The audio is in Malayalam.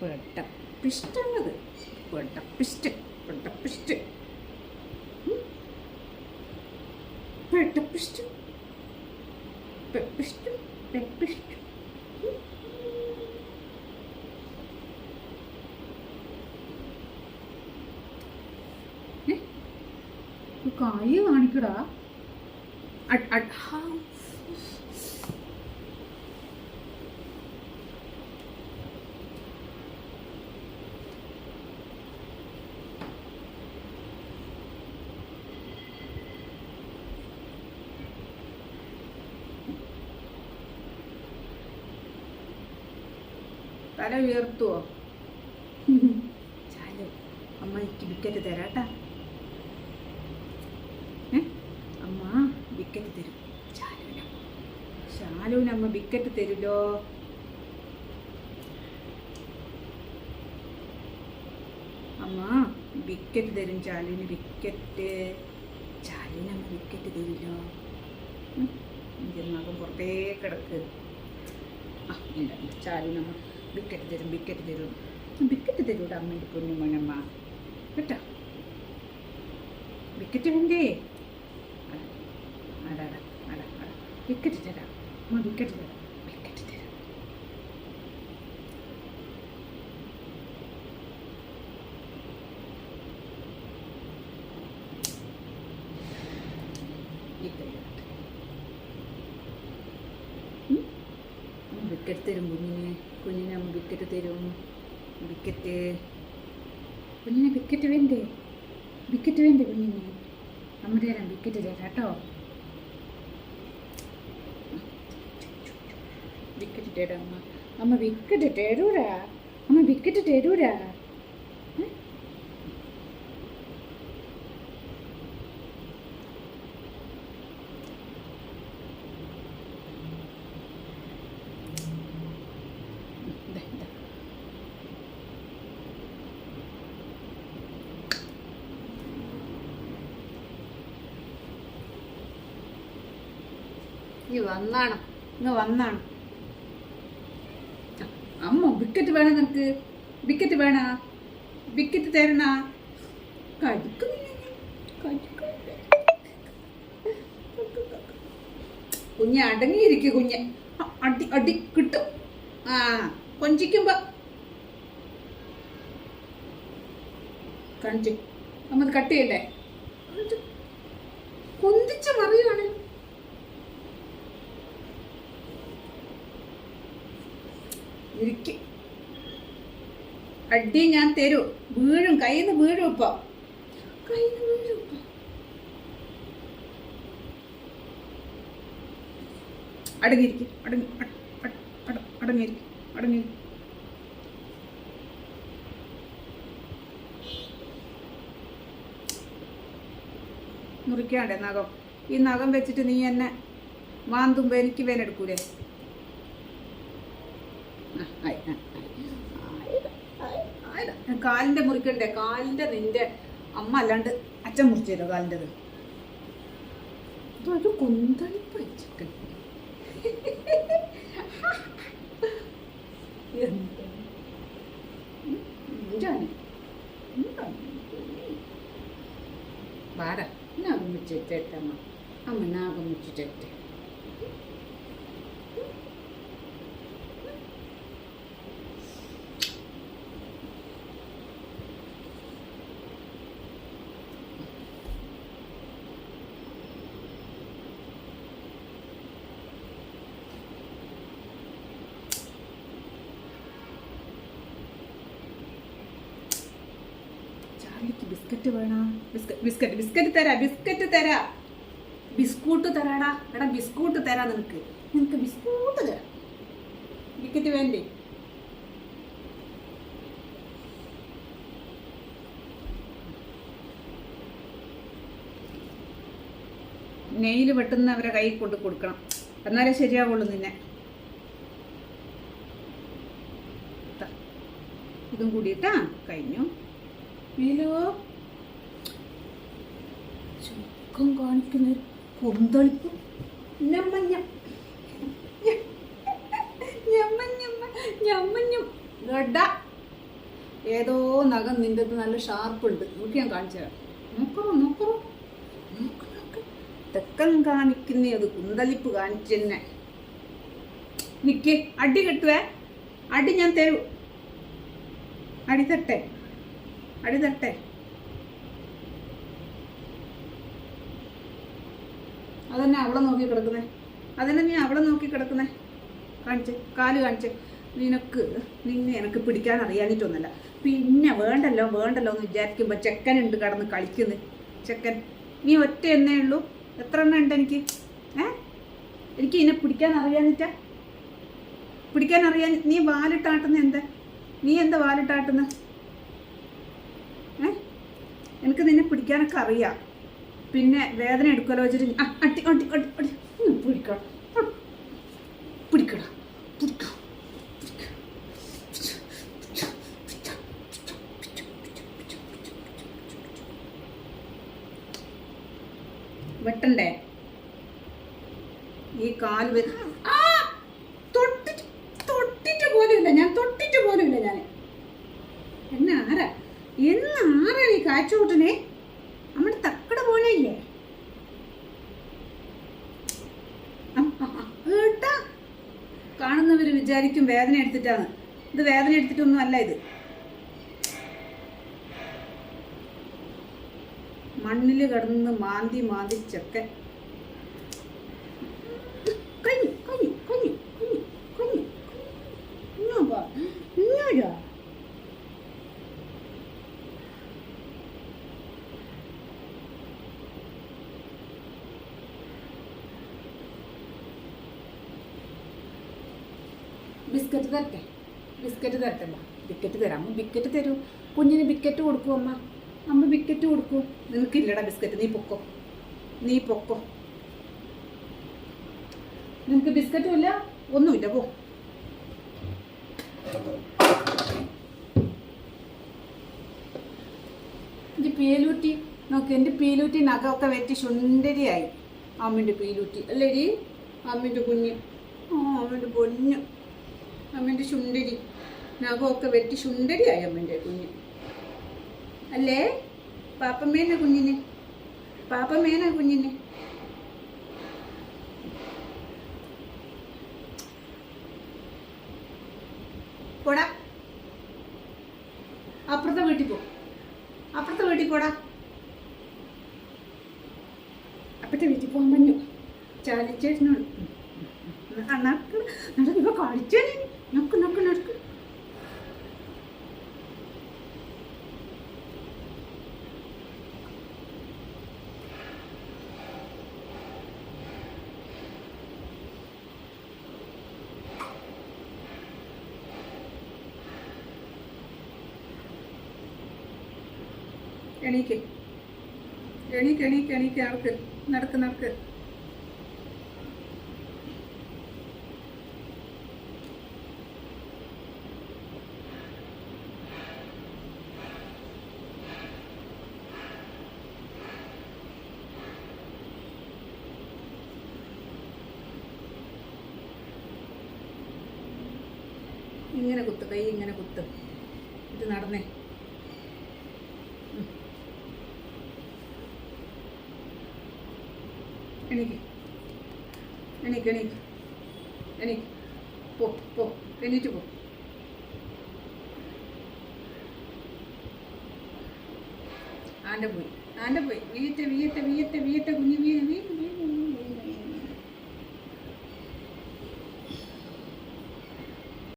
പെട്ടപ്പിഷ്ടങ്ങത് പെട്ടപ്പിസ്റ്റ് പെട്ടപ്പിസ്റ്റ് ഉം. പെട്ടപ്പിസ്റ്റ് പെപ്പിസ്റ്റ് പെപ്പിസ്റ്റ് കായ് കാണിക്കടാ അട്- അട്- ഹാ. തല ഉയർത്തുവോ? ചാലു. അമ്മ എനിക്ക് വിക്കറ്റ് തരാട്ടാ? അമ്മ വിക്കറ്റ് തരും. ശാലുവിന് ചാലുവിന് അമ്മ വിക്കറ്റ് തരുമല്ലോ അമ്മ വിക്കറ്റ് തരും ചാലുവിന് വിക്കറ്റ് ചാലുവിന് അമ്മ വിക്കറ്റ് തരുമല്ലോ എന്റെ മകൻ പുറത്തേ കിടക്ക്. ആ ഇല്ല ചാലുവിന് വിക്കറ്റ് തരും ബിക്കറ്റ് തരും വിക്കറ്റ് തരൂട അമ്മയുടെ പൊന്നുമോനമ്മ കേട്ടോ ബിക്കറ്റ് വേണ്ടേ അടാ അടാ അടാ ബിക്കറ്റ് തരാം അമ്മ വിക്കറ്റ് തരാം വിക്കറ്റ് തരും. വിക്കറ്റ് കുഞ്ഞിനെ വിക്കറ്റ് വേണ്ടേ? വിക്കറ്റ് വേണ്ടേ കുഞ്ഞിനെ? നമ്മുടെ തരാം വിക്കറ്റ് തരാം കേട്ടോ. വിക്കറ്റ് തരാം അമ്മ. അമ്മ വിക്കറ്റ് തരൂരാ? അമ്മ വിക്കറ്റ് തരൂരാ ഏ? ദേ, ദേ. നീ വന്നാണ്. ഇങ്ങ് വന്നാണ്. അമ്മ വിക്കറ്റ് വേണം നിനക്ക്? വിക്കറ്റ് വേണ? വിക്കറ്റ് തരണ? കുഞ്ഞ് അടങ്ങിയിരിക്കും കുഞ്ഞ്. ആ, അടി അടി കിട്ടും. ആ കൊഞ്ചിക്കുമ്പോ. കഞ്ചി. നമ്മത് കട്ട് ചെയ്യണ്ടേ മറിയാ മറിയാണ്? ഇരിക്ക്. അടി ഞാൻ തരൂ. വീഴും. കയ്യിൽ വീഴും ഇപ്പൊ. കയ്യിൽ നിന്ന് വീഴും ഇപ്പൊ. അടങ്ങിയിരിക്കും. അടങ്ങി. അട- അട- അട- അടങ്ങിയിരിക്കും. അടങ്ങി മുറിക്കാണ്ടേ നഖം. ഈ നഖം വെച്ചിട്ട് നീ എന്നെ മാന്തുമ്പോ എനിക്ക് വേനെടുക്കൂലേ കാലിന്റെ മുറിക്കണ്ടേ? കാലിന്റെ നിന്റെ അമ്മ അല്ലാണ്ട് അച്ഛൻ മുറിച്ചല്ലോ കാലിന്റെത് ഇതൊരു കുന്തളിപ്പ് ബാര നാഗം മുച്ചിട്ടമ്മ അമ്മ? നാഗം ബിസ്ക്കറ്റ് വേണോ? ബിസ്ക്കറ്റ് ബിസ്ക്കറ്റ് ബിസ്ക്കറ്റ് തരാ ബിസ്ക്കറ്റ് തരാ. ബിസ്കൂട്ട് തരാടാ. എടാ ബിസ്കൂട്ട് തരാ നിനക്ക്. നിനക്ക് ബിസ്കൂട്ട് തരാ. ബിക്കറ്റ് വേണ്ടേ? നെയ്യിൽ വെട്ടുന്നവരെ കൈ കൊണ്ട് കൊടുക്കണം. എന്നാലേ ശരിയാവുള്ളൂ നിന്നെ. ഇതും കൂടിയിട്ടാ കഴിഞ്ഞു. വീലോ. ചുക്കം കാണിക്കുന്ന ഒരു കൊന്തളിപ്പ്. ഗഡ ഏതോ നഖം നിന്റെ നല്ല ഷാർപ്പുണ്ട്. നോക്കി ഞാൻ കാണിച്ചു തരാം. നോക്കറോ നോക്കറോ. നോക്ക് നോക്ക്. തെക്കൻ കാണിക്കുന്ന അത് കുന്തലിപ്പ് കാണിച്ചെന്നെ നിക്ക് അടി കെട്ടുവേ. അടി ഞാൻ തരൂ. അടി തട്ടെ. അടി തട്ടെ. അതന്നെ അവളെ നോക്കി കിടക്കുന്നേ. അതന്നെ നീ അവളെ നോക്കി കിടക്കുന്നേ. കാണിച്ച് കാൽ കാണിച്ച്. നിനക്ക് നിന്നെ എനിക്ക് പിടിക്കാൻ അറിയാനിട്ടൊന്നുമല്ല പിന്നെ വേണ്ടല്ലോ വേണ്ടല്ലോ എന്ന് വിചാരിക്കുമ്പോൾ ചെക്കനുണ്ട് കടന്ന് കളിക്കുന്നു. ചെക്കൻ നീ ഒറ്റ എന്നേ ഉള്ളൂ? എത്ര എണ്ണം ഉണ്ട് എനിക്ക്? ഏ? എനിക്ക് ഇതിനെ പിടിക്കാൻ അറിയാനിട്ടാ പിടിക്കാൻ അറിയാൻ നീ വാലിട്ടാട്ടുന്ന എന്താ? നീ എന്താ വാലിട്ടാട്ടുന്ന? ഏ? എനിക്ക് നിന്നെ പിടിക്കാനൊക്കെ അറിയാം. പിന്നെ വേദന എടുക്കുമല്ലോ വെച്ചിട്ട് അട്ടി അട്ടി അട്ടി അട്ടി പിടിക്കണം. പിടിക്കണം. പിടിക്കണം. വെട്ടണ്ടേ? ഈ കാൽ വെ- വിചാരിക്കും വേദന എടുത്തിട്ടാണ്. ഇത് വേദന എടുത്തിട്ടൊന്നും അല്ല ഇത്. മണ്ണിൽ കിടന്ന് മാന്തി മാന്തി ചെക്കൻ കഴിഞ്ഞു കഴിഞ്ഞു കഴിഞ്ഞു കഴിഞ്ഞു കഴിഞ്ഞു ഇങ്ങോട്ടാ ഇങ്ങോട്ടാ ബിസ്ക്കറ്റ് തരട്ടെ? ബിസ്ക്കറ്റ് തരട്ടെ അമ്മ. ബിക്കറ്റ് തരാം. അമ്മ ബിക്കറ്റ് തരൂ. കുഞ്ഞിന് ബിക്കറ്റ് കൊടുക്കും അമ്മ. അമ്മ ബിക്കറ്റ് കൊടുക്കൂ. നിനക്കില്ലടാ ബിസ്ക്കറ്റ് നീ പൊക്കോ. നീ പൊക്കോ. നിനക്ക് ബിസ്ക്കറ്റും ഇല്ല. ഒന്നുമില്ല പോ. എന്റെ പീലൂറ്റി നോക്ക് എന്റെ പീലൂറ്റി നഖമൊക്കെ വെറ്റി സുന്ദരിയായി അമ്മിന്റെ പീലൂറ്റി അല്ലേടി? അമ്മിന്റെ കുഞ്ഞ്. ആ അമ്മിന്റെ പൊന്ന്. അമ്മേന്റെ ചുണ്ടരി നഖമൊക്കെ വെട്ടി ചുണ്ടരിയായി അമ്മേന്റെ കുഞ്ഞ്. അല്ലേ? പാപ്പമ്മേന കുഞ്ഞിന്? പാപ്പമ്മേന കുഞ്ഞിന്? പോടാ. അപ്പുറത്തെ വീട്ടിൽ പോ. അപ്പുറത്തെ വീട്ടിൽ പോടാ. അപ്പുറത്തെ വീട്ടിൽ പോകാൻ പറഞ്ഞു. ചാലിച്ചേട്ടനോട്. നടക്ക് നടക്ക്. ഇപ്പൊ കളിച്ചേ നക്ക് നക്ക് നോക്ക്. എണീക്ക്. എണീക്ക് എണീക്ക് എണീക്ക് നടക്ക് നടക്ക് നടക്ക്. ഇങ്ങനെ കുത്ത് കൈ ഇങ്ങനെ കുത്ത്. ഇത് നടന്നേ. എണീക്ക്. എണീക്ക് എണീക്ക്. എണീക്ക്. പോ പോ. എണീറ്റ് പോ. ആന്റെ പോയി. ആന്റെ പോയി. വീയട്ടെ വീയട്ടെ വീയട്ടെ വീയട്ടെ കുഞ്ഞു വീ വീ.